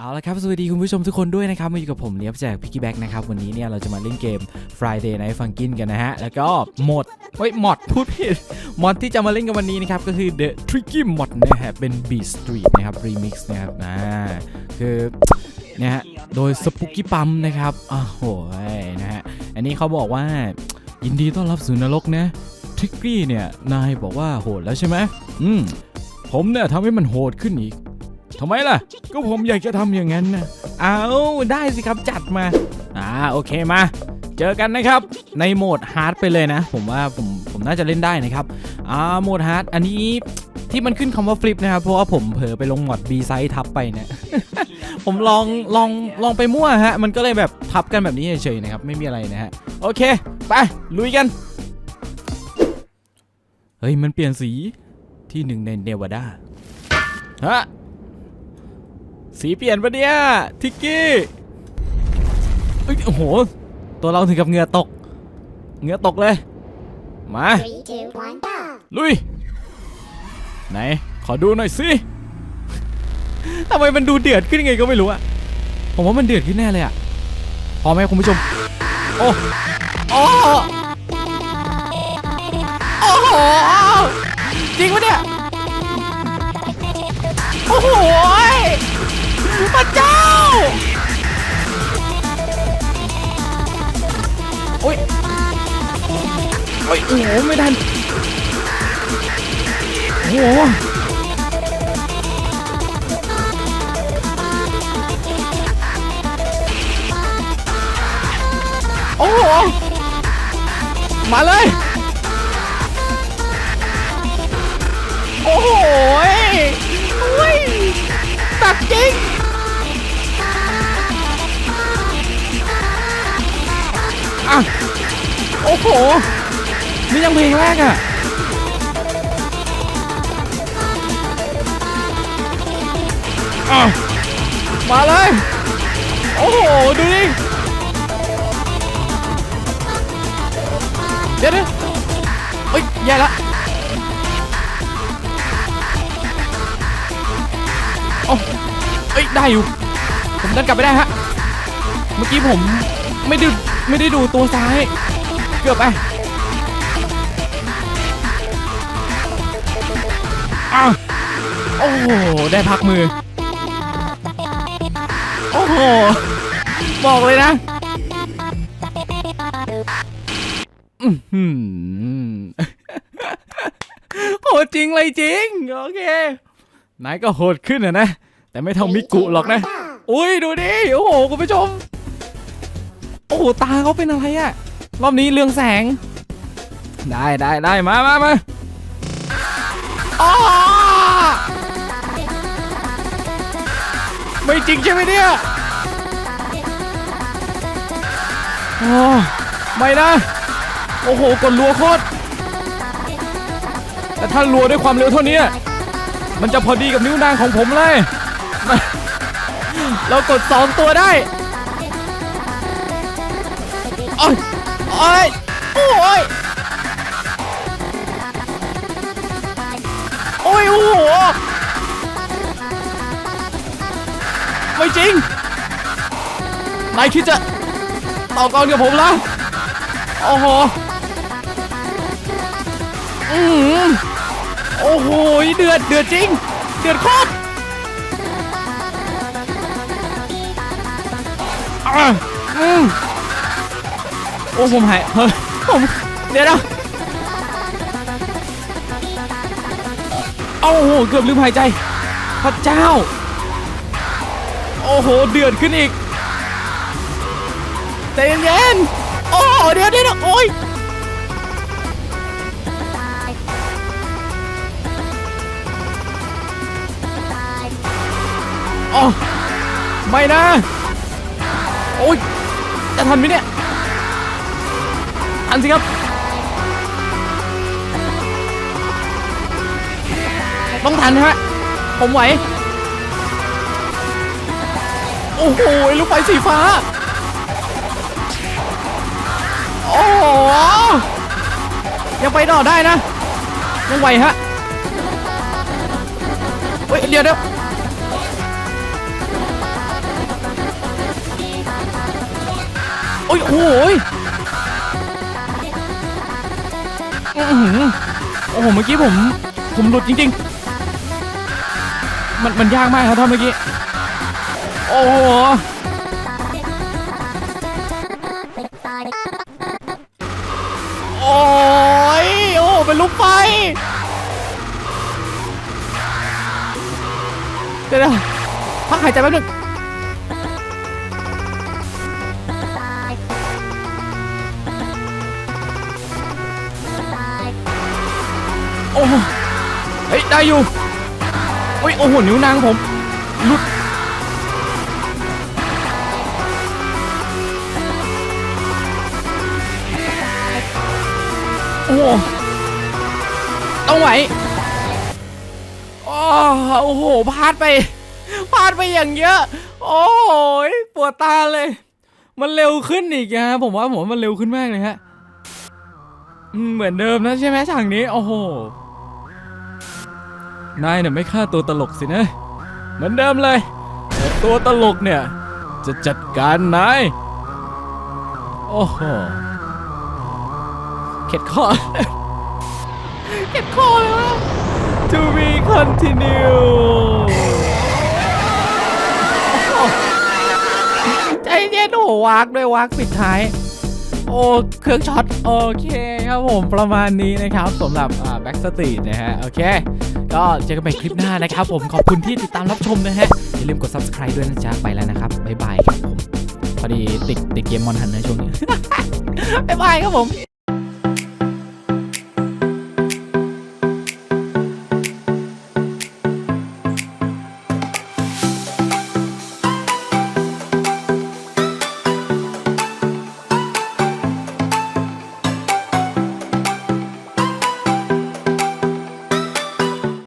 เอาละครับ สวัสดีคุณผู้ชมทุกคนด้วยนะครับ มาอยู่กับผมเลียบแจกพิกกี้แบ็กนะครับ วันนี้เนี่ยเราจะมาเล่นเกม Friday Night Funkin กันนะฮะ แล้วก็หมดเฮ้ยมดพูดผิดมอดที่จะมาเล่นกันวันนี้นะครับ ก็คือ The Tricky Mod นะฮะ เป็น Beat Street นะครับ Remix นะครับอ่าคือเนี่ยฮะโดย Spooky Pump นะครับอ้าวโหนะฮะ อันนี้เขาบอกว่ายินดีต้อนรับสู่นรกนะทริกกี้เนี่ย นายบอกว่าโหดแล้วใช่ไหมอืมผมเนี่ยทำให้มันโหดขึ้นอีก ทำไมล่ะ ก็ผมอยากจะทำอย่างนั้นนะเอาได้สิครับจัดมา อ่าโอเคมา เจอกันนะครับ ในโหมดฮาร์ดไปเลยนะ ผมว่าผมผมน่าจะเล่นได้นะครับ อ่าโหมดฮาร์ดอันนี้ที่มันขึ้นคำว่าฟลิปนะครับ เพราะว่าผมเผลอไปลงหมอด B ไซส์ทับไปเนี่ยผมลองลองลองไปมั่วฮะ มันก็เลยแบบทับกันแบบนี้เฉยๆนะครับ ไม่มีอะไรนะฮะ โอเค ไป ลุยกัน เฮ้ย มันเปลี่ยนสีที่หนึ่งในเนวาดาฮะ สีเปลี่ยนปะเนี่ยทิกกี้เอ้ยโอ้โห ตัวเราถึงกับเหงื่อตก เหงื่อตกเลย มา Three, two, one, go! ลุย ไหน ขอดูหน่อยสิทำไมมันดูเดือดขึ้นยังไงก็ไม่รู้อะผมว่ามันเดือดขึ้นแน่เลยอะพร้อมไหมคุณผู้ชม โอ้โอ้โอ้โหจริงปะเนี่ย โอ้โห พระเจ้า โอ้ยโอ้ยโอ้โหไม่ทันโอ้โหโอ้โห มาเลย โอ้โหยโอ้ยตักจริง โอ้โหนี่ยังเพลงแรกอะอะมาเลย โอ้โห ดูดิ เดี๋ยวดี๋ยวเฮ้ยแย่ละ โอ้เอ้ย ได้อยู่ ผมดันกลับไปได้ฮะ เมื่อกี้ผมไม่ได้ไม่ได้ดูตัวซ้าย เกือบไปอ้าวโอ้โห ได้พักมือ โอ้โห บอกเลยนะอือหือโหดจริงเลยจริง โอเคนายก็โหดขึ้นอะนะ แต่ไม่เท่ามิกุหรอกนะ อุ้ยดูดิ โอ้โห คุณผู้ชม โอ้โห ตาเขาเป็นอะไรอะ รอบนี้เรืองแสง ได้ได้ได้มามามาอ้อไม่จริงใช่ไหมเนี่ยโอ้ไม่นะ โอ้โห กดรัวโคตรแต่ถ้ารัวด้วยความเร็วเท่านี้ มันจะพอดีกับนิ้วนางของผมเลยมาเรากดสองตัวได้โอ้ย โอ้ยโอ้ยโอ้ยโอ้โหไม่จริงนายคิดจะต่อกรกับผมแล้วโอ้โหอือหือโอ้โหเดือดเดือดจริง เดือดโคตรอืม อ้ผมหายเฮ้ยผมเดี๋ยวนะโอ้โหเกือบลืมหายใจพระเจ้า โอ้โหเดือดขึ้นอีกใจเย็นโอ้เดี๋ยวเดี๋ยวโอ้ยโอ้ไม่นะ โอ้ยจะทันไหมเนี่ย อันสิครับ ต้องทันฮะผมไหว โอ้โหลูกไฟสีฟ้า โอ้โหยังไปต่อได้นะ ยังไหวฮะเฮ้ยเดี๋ยวเดี๋ยวโอ้ยโอ้ย อื้อหือโอ้โห เมื่อกี้ผม ผมหลุดจริงๆ มัน มันยากมากครับท่านเมื่อกี้ โอ้โห โอ้ย โอ้เป็นลูกไฟเดี๋ยวๆพักหายใจแป๊บนึง โอ้โหเฮ้ยได้อยู่โอ้ยโอ้โหนิ้วนางผมหลุดโอ้โหต้องไหวอ้อโอ้โหพลาดไปพลาดไปอย่างเยอะ โอ้ยปวดตาเลย มันเร็วขึ้นอีกฮะผมว่าผมว่ามันเร็วขึ้นมากเลยฮะ เหมือนเดิมนะใช่ไหมฉากนี้ โอ้โห นายเนี่ยไม่ฆ่าตัวตลกสินะ เหมือนเดิมเลยแต่ตัวตลกเนี่ย จะจัดการนาย โอ้โห เข็ดคอเข็ดคอเลยวะ to be continue โอ้โหใจเย็นโอ้โหวากด้วยวากปิดท้าย โอ้เครื่องช็อตโอเคครับผมประมาณนี้นะครับสำหรับแบ็กสตรีทนะฮะโอเค ก็เจอกันใหม่คลิปหน้านะครับผมขอบคุณที่ติดตามรับชมนะฮะ อย่าลืมกด subscribe ด้วยนะจ๊ะ ไปแล้วนะครับ บ๊ายบายครับผม พอดีติดติดเกมมอนทันในช่วงนี้ บ๊ายบายครับผม